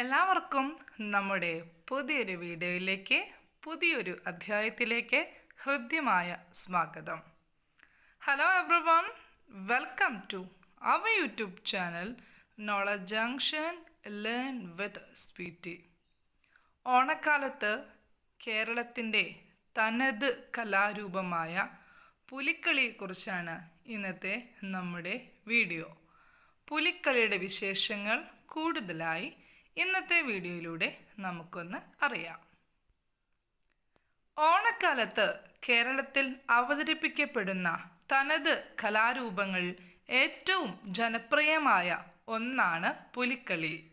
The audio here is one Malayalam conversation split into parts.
എല്ലാവർക്കും നമ്മുടെ പുതിയൊരു വീഡിയോയിലേക്ക് പുതിയൊരു അധ്യായത്തിലേക്ക് ഹൃദ്യമായ സ്വാഗതം. Hello everyone welcome to our YouTube channel knowledge junction learn with Sweety ഓണക്കാലത്ത് കേരളത്തിന്റെ തനത് കലാരൂപമായ പുലിക്കളിയെക്കുറിച്ചാണ് ഇന്നത്തെ നമ്മുടെ വീഡിയോ. പുലിക്കളിയുടെ വിശേഷങ്ങൾ കൂടുതലായി ഇന്നത്തെ വീഡിയോയിലൂടെ നമുക്കൊന്ന് അറിയാം. ഓണക്കാലത്ത് കേരളത്തിൽ അവതരിപ്പിക്കപ്പെടുന്ന തനത് കലാരൂപങ്ങൾ ഏറ്റവും ജനപ്രിയമായ ഒന്നാണ് പുലിക്കളി.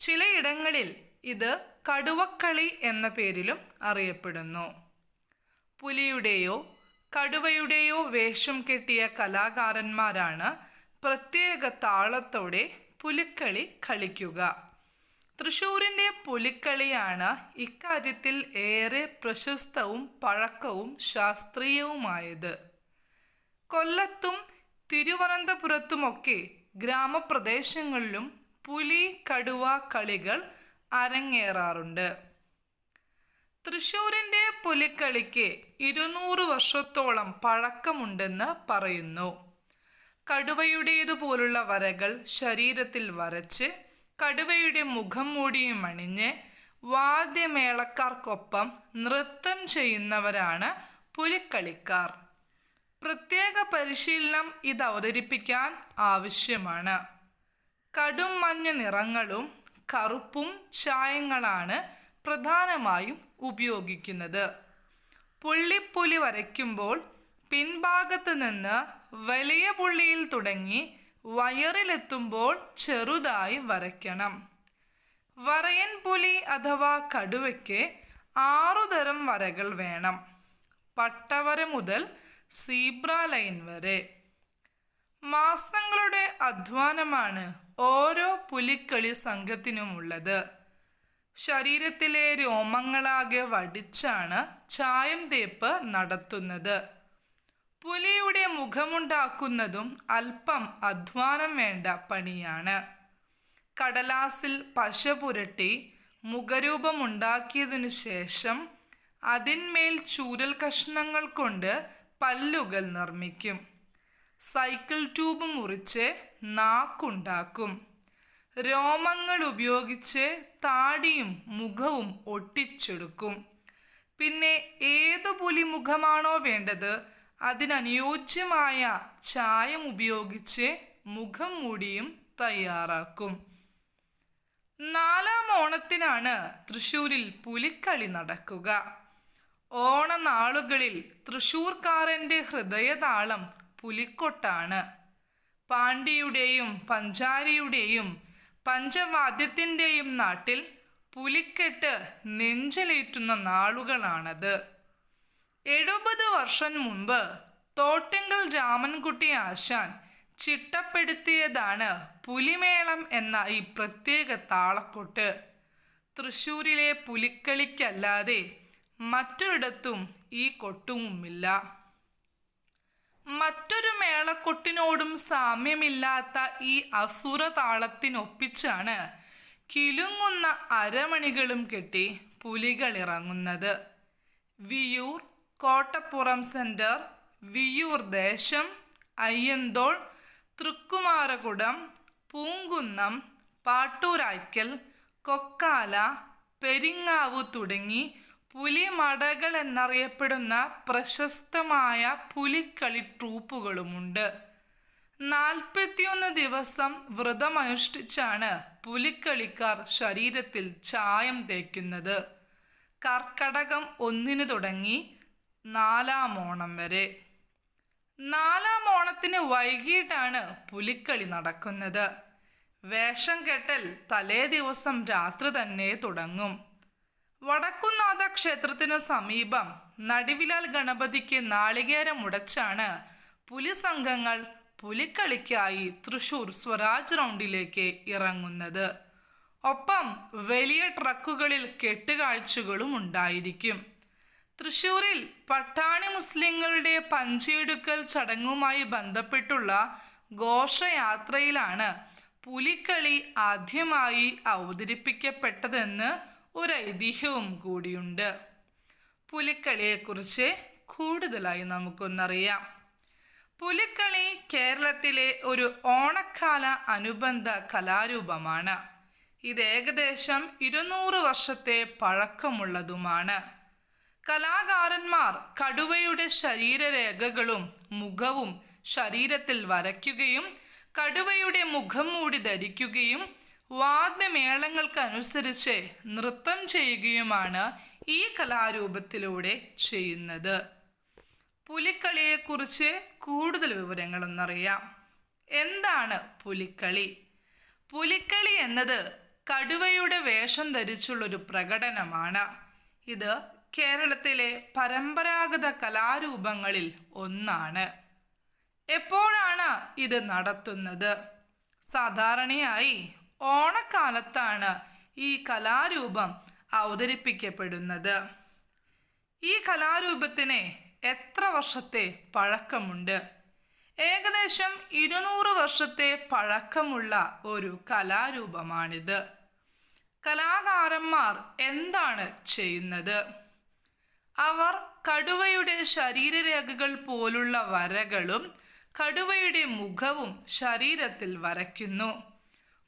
ചിലയിടങ്ങളിൽ ഇത് കടുവക്കളി എന്ന പേരിലും അറിയപ്പെടുന്നു. പുലിയുടെയോ കടുവയുടെയോ വേഷം കെട്ടിയ കലാകാരന്മാരാണ് പ്രത്യേക താളത്തോടെ പുലിക്കളി കളിക്കുക. തൃശൂരിന്റെ പുലിക്കളിയാണ് ഇക്കാര്യത്തിൽ ഏറെ പ്രശസ്തവും പഴക്കവും ശാസ്ത്രീയവുമായത്. കൊല്ലത്തും തിരുവനന്തപുരത്തുമൊക്കെ ഗ്രാമപ്രദേശങ്ങളിലും പുലി കടുവ കളികൾ അരങ്ങേറാറുണ്ട്. തൃശൂരിന്റെ പുലിക്കളിക്ക് ഇരുന്നൂറ് വർഷത്തോളം പഴക്കമുണ്ടെന്ന് പറയുന്നു. കടുവയുടേതുപോലുള്ള വരകൾ ശരീരത്തിൽ വരച്ച് കടുവയുടെ മുഖം മൂടിയും അണിഞ്ഞ് വാദ്യമേളക്കാർക്കൊപ്പം നൃത്തം ചെയ്യുന്നവരാണ് പുലിക്കളിക്കാർ. പ്രത്യേക പരിശീലനം ഇത് അവതരിപ്പിക്കാൻ ആവശ്യമാണ്. കടും മഞ്ഞ നിറങ്ങളും കറുപ്പും ചായങ്ങളാണ് പ്രധാനമായും ഉപയോഗിക്കുന്നത്. പുള്ളിപ്പുലി വരയ്ക്കുമ്പോൾ പിൻഭാഗത്ത് നിന്ന് വലിയ പുള്ളിയിൽ തുടങ്ങി വയറിലെത്തുമ്പോൾ ചെറുതായി വരയ്ക്കണം. വരയൻ പുലി അഥവാ കടുവയ്ക്ക് ആറുതരം വരകൾ വേണം. പട്ടവര മുതൽ സീബ്ര ലൈൻ വരെ. മാസങ്ങളുടെ അധ്വാനമാണ് ഓരോ പുലിക്കളി സംഘത്തിനുമുള്ളത്. ശരീരത്തിലെ രോമങ്ങളാകെ വടിച്ചാണ് ചായം തേപ്പ് നടത്തുന്നത്. പുലിയുടെ മുഖമുണ്ടാക്കുന്നതും അല്പം അധ്വാനം വേണ്ട പണിയാണ്. കടലാസിൽ പശ പുരട്ടി മുഖരൂപമുണ്ടാക്കിയതിനു ശേഷം അതിന്മേൽ ചൂരൽ കഷ്ണങ്ങൾ കൊണ്ട് പല്ലുകൾ നിർമ്മിക്കും. സൈക്കിൾ ട്യൂബ് മുറിച്ച് നാക്കുണ്ടാക്കും. രോമങ്ങൾ ഉപയോഗിച്ച് താടിയും മുഖവും ഒട്ടിച്ചെടുക്കും. പിന്നെ ഏതു പുലി മുഖമാണോ വേണ്ടത് അതിനനുയോജ്യമായ ചായം ഉപയോഗിച്ച് മുഖം മൂടിയും തയ്യാറാക്കും. നാലാം ഓണത്തിനാണ് തൃശ്ശൂരിൽ പുലിക്കളി നടക്കുക. ഓണനാളുകളിൽ തൃശ്ശൂർക്കാരന്റെ ഹൃദയതാളം പുലിക്കൊട്ടാണ്. പാണ്ഡിയുടെയും പഞ്ചാരിയുടെയും പഞ്ചവാദ്യത്തിന്റെയും നാട്ടിൽ പുലിക്കെട്ട് നെഞ്ചലേറ്റുന്ന നാളുകളാണത്. എഴുപത് വർഷം മുൻപ് തോട്ടിങ്കൽ രാമൻകുട്ടി ആശാൻ ചിട്ടപ്പെടുത്തിയതാണ് പുലിമേളം എന്ന ഈ പ്രത്യേക താളക്കൊട്ട്. തൃശ്ശൂരിലെ പുലിക്കളിക്കല്ലാതെ മറ്റൊരിടത്തും ഈ കൊട്ടുമില്ല മറ്റൊരു മേളക്കൊട്ടിനോടും സാമ്യമില്ലാത്ത ഈ അസുര താളത്തിനൊപ്പിച്ചാണ് കിലുങ്ങുന്ന അരമണികളും കെട്ടി പുലികളിറങ്ങുന്നത് വിയൂർ കോട്ടപ്പുറം സെന്റർ വിയൂർ ദേശം അയ്യന്തോൾ തൃക്കുമാരകുടം പൂങ്കുന്നം പാട്ടൂരായ്ക്കൽ കൊക്കാല പെരിങ്ങാവു തുടങ്ങി പുലിമടകൾ എന്നറിയപ്പെടുന്ന പ്രശസ്തമായ പുലിക്കളി ട്രൂപ്പുകളുമുണ്ട്. നാൽപ്പത്തിയൊന്ന് ദിവസം വ്രതമനുഷ്ഠിച്ചാണ് പുലിക്കളിക്കാർ ശരീരത്തിൽ ചായം തേക്കുന്നത്. കർക്കടകം ഒന്നിനു തുടങ്ങി നാലാം ഓണം വരെ. നാലാം ഓണത്തിന് വൈകിട്ടാണ് പുലിക്കളി നടക്കുന്നത്. വേഷം കെട്ടൽ തലേ ദിവസം രാത്രി തന്നെ തുടങ്ങും. വടക്കുന്നാഥ ക്ഷേത്രത്തിനു സമീപം നടിവിലാൽ ഗണപതിക്ക് നാളികേരം പുലി സംഘങ്ങൾ പുലിക്കളിക്കായി തൃശൂർ സ്വരാജ് റൗണ്ടിലേക്ക് ഇറങ്ങുന്നത്. ഒപ്പം വലിയ ട്രക്കുകളിൽ കെട്ടുകാഴ്ചകളും ഉണ്ടായിരിക്കും. തൃശൂരിൽ പട്ടാണി മുസ്ലിങ്ങളുടെ പഞ്ചെടുക്കൽ ചടങ്ങുമായി ബന്ധപ്പെട്ടുള്ള ഘോഷയാത്രയിലാണ് പുലിക്കളി ആദ്യമായി അവതരിപ്പിക്കപ്പെട്ടതെന്ന് ഒരു ഐതിഹ്യവും കൂടിയുണ്ട്. പുലിക്കളിയെക്കുറിച്ച് കൂടുതലായി നമുക്കൊന്നറിയാം. പുലിക്കളി കേരളത്തിലെ ഒരു ഓണക്കാല അനുബന്ധ കലാരൂപമാണ്. ഇത് ഏകദേശം ഇരുന്നൂറ് വർഷത്തെ പഴക്കമുള്ളതുമാണ്. കലാകാരന്മാർ കടുവയുടെ ശരീരരേഖകളും മുഖവും ശരീരത്തിൽ വരയ്ക്കുകയും കടുവയുടെ മുഖം മൂടി ധരിക്കുകയും വാദ്യമേളങ്ങൾക്കനുസരിച്ച് നൃത്തം ചെയ്യുകയുമാണ് ഈ കലാരൂപത്തിലൂടെ ചെയ്യുന്നത്. പുലിക്കളിയെക്കുറിച്ച് കൂടുതൽ വിവരങ്ങളൊന്നറിയാം. എന്താണ് പുലിക്കളി? പുലിക്കളി എന്നത് കടുവയുടെ വേഷം ധരിച്ചുള്ളൊരു പ്രകടനമാണ്. ഇത് കേരളത്തിലെ പരമ്പരാഗത കലാരൂപങ്ങളിൽ ഒന്നാണ്. എപ്പോഴാണ് ഇത് നടത്തുന്നത്? സാധാരണയായി ഓണക്കാലത്താണ് ഈ കലാരൂപം അവതരിപ്പിക്കപ്പെടുന്നത്. ഈ കലാരൂപത്തിന് എത്ര വർഷത്തെ പഴക്കമുണ്ട്? ഏകദേശം ഇരുന്നൂറ് വർഷത്തെ പഴക്കമുള്ള ഒരു കലാരൂപമാണിത്. കലാകാരന്മാർ എന്താണ് ചെയ്യുന്നത്? അവർ കടുവയുടെ ശരീരരേഖകൾ പോലുള്ള വരകളും കടുവയുടെ മുഖവും ശരീരത്തിൽ വരയ്ക്കുന്നു.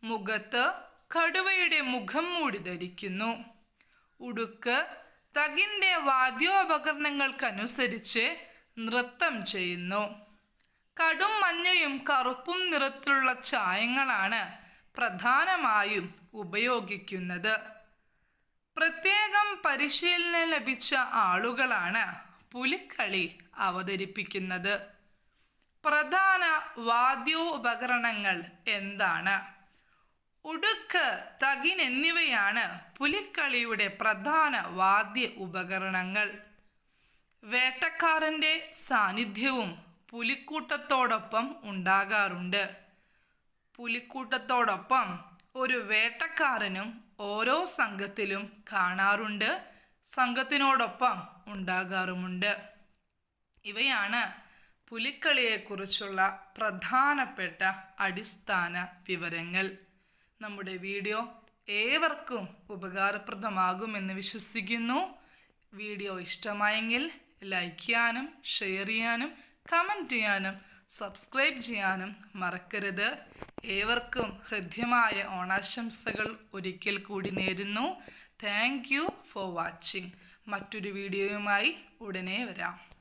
മുഖത്ത് കടുവയുടെ മുഖം മൂടി ധരിക്കുന്നു. ഉടുക്ക് തകിന്റെ വാദ്യോപകരണങ്ങൾക്കനുസരിച്ച് നൃത്തം ചെയ്യുന്നു. കടും മഞ്ഞയും കറുപ്പും നിറത്തിലുള്ള ചായങ്ങളാണ് പ്രധാനമായും ഉപയോഗിക്കുന്നത്. പ്രത്യേകം പരിശീലനം ലഭിച്ച ആളുകളാണ് പുലിക്കളി അവതരിപ്പിക്കുന്നത്. പ്രധാന വാദ്യോപകരണങ്ങൾ എന്താണ്? ഉടുക്ക് തകിൻ എന്നിവയാണ് പുലിക്കളിയുടെ പ്രധാന വാദ്യ ഉപകരണങ്ങൾ. വേട്ടക്കാരന്റെ സാന്നിധ്യവും പുലിക്കൂട്ടത്തോടൊപ്പം ഉണ്ടാകാറുണ്ട്. പുലിക്കൂട്ടത്തോടൊപ്പം ഒരു വേട്ടക്കാരനും ഓരോ സംഘത്തിലും കാണാറുണ്ട് സംഘത്തിനോടൊപ്പം ഉണ്ടാകാറുമുണ്ട്. ഇവയാണ് പുലിക്കളിയെക്കുറിച്ചുള്ള പ്രധാനപ്പെട്ട അടിസ്ഥാന വിവരങ്ങൾ. നമ്മുടെ വീഡിയോ ഏവർക്കും ഉപകാരപ്രദമാകുമെന്ന് വിശ്വസിക്കുന്നു. വീഡിയോ ഇഷ്ടമായെങ്കിൽ ലൈക്ക് ചെയ്യാനും ഷെയർ ചെയ്യാനും കമന്റ് ചെയ്യാനും സബ്സ്ക്രൈബ് ചെയ്യാനും മറക്കരുത്. ഏവർക്കും ഹൃദ്യമായ ഓണാശംസകൾ ഒരിക്കൽ കൂടി നേരുന്നു. താങ്ക് യു ഫോർ വാച്ചിങ് മറ്റൊരു വീഡിയോയുമായി ഉടനെ വരാം.